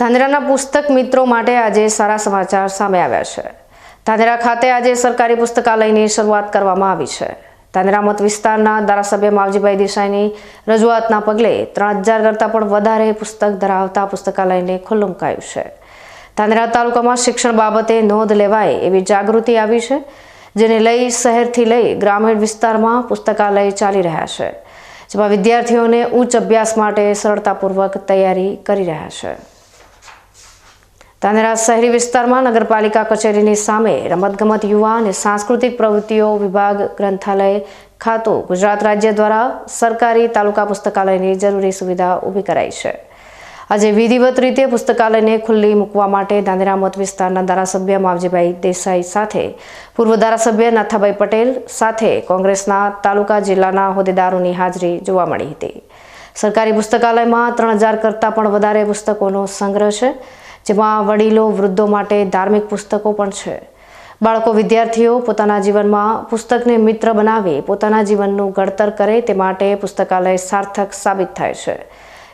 ધાનેરાના પુસ્તક મિત્રો માટે આજે સારા સમાચાર સામે આવ્યા છે. ધાનેરા ખાતે આજે સરકારી પુસ્તકાલયની શરૂઆત કરવામાં આવી છે. ધાનેરા મત વિસ્તારના ધારાસભ્ય માવજીભાઈ દેસાઈની રજૂઆતના પગલે ત્રણ હજાર કરતાં પણ વધારે પુસ્તક ધરાવતા પુસ્તકાલયને ખુલ્લું મુકાયું છે. ધાનેરા તાલુકામાં શિક્ષણ બાબતે નોંધ લેવાય એવી જાગૃતિ આવી છે, જેને લઈ શહેરથી લઈ ગ્રામીણ વિસ્તારમાં પુસ્તકાલય ચાલી રહ્યા છે, જેમાં વિદ્યાર્થીઓને ઉચ્ચ અભ્યાસ માટે સરળતાપૂર્વક તૈયારી કરી રહ્યા છે. ધાનેરા શહેરી વિસ્તારમાં નગરપાલિકા કચેરીની સામે રમતગમત યુવા અને સાંસ્કૃતિક પ્રવૃત્તિઓ વિભાગ ગ્રંથાલય ખાતું ગુજરાત રાજ્ય દ્વારા સરકારી તાલુકા પુસ્તકાલયની જરૂરી સુવિધા ઊભી કરાઈ છે. આજે વિધિવત રીતે પુસ્તકાલયને ખુલ્લી મૂકવા માટે ધાનેરા મત વિસ્તારના ધારાસભ્ય માવજીભાઈ દેસાઈ સાથે, પૂર્વ ધારાસભ્ય નાથાભાઈ પટેલ સાથે કોંગ્રેસના તાલુકા જિલ્લાના હોદ્દેદારોની હાજરી જોવા મળી હતી. સરકારી પુસ્તકાલયમાં ત્રણ હજાર કરતાં પણ વધારે પુસ્તકોનો સંગ્રહ છે. જેમાં વડીલો, વૃદ્ધો માટે ધાર્મિક પુસ્તકો પણ છે. બાળકો, વિદ્યાર્થીઓ પોતાના જીવનમાં પુસ્તકને મિત્ર બનાવી પોતાના જીવનનું ઘડતર કરે તે માટે પુસ્તકાલય સાર્થક સાબિત થાય છે.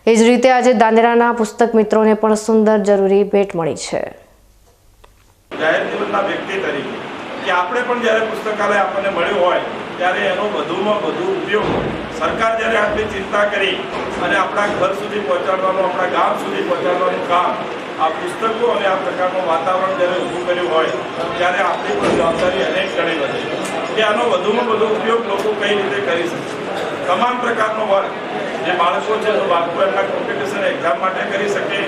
એ જ રીતે આજે દાંદેરાના પુસ્તક મિત્રોને પણ સુંદર જરૂરી ભેટ મળી છે. જાહેર જીવનના વ્યક્તિ તરીકે, કે આપણે પણ જ્યારે પુસ્તકાલય આપણને મળ્યું હોય, ત્યારે એનો વધુમાં વધુ ઉપયોગ સરકાર જ્યારે આટલી ચિંતા કરી અને આપણા ઘર સુધી પહોંચાડવાનું, આપણા ગામ સુધી પહોંચાડવાનું કામ આ પુસ્તકો અને આ પ્રકારનું વાતાવરણ જ્યારે ઊભું કર્યું હોય, ત્યારે આપણી પણ જવાબદારી અનેક ગણી વધે કે આનો વધુમાં વધુ ઉપયોગ લોકો કઈ રીતે કરી શકે તમામ પ્રકારનો વર્ગ, જે બાળકો છે, તો બાળકો એમના કોમ્પિટિશન એક્ઝામ માટે કરી શકે,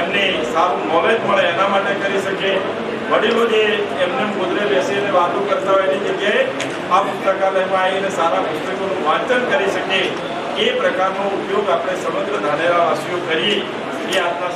એમને સારું નોલેજ મળે એના માટે કરી શકે. વડીલો જે એમને ગોદરે બેસીને વાતો કરતા હોય એની જગ્યાએ આ પુસ્તકાલયમાં આવીને સારા પુસ્તકોનું વાંચન કરી શકે. એ પ્રકારનો ઉપયોગ આપણે સમગ્ર ધાનેરાવાસીઓ કરીએ. એ આજના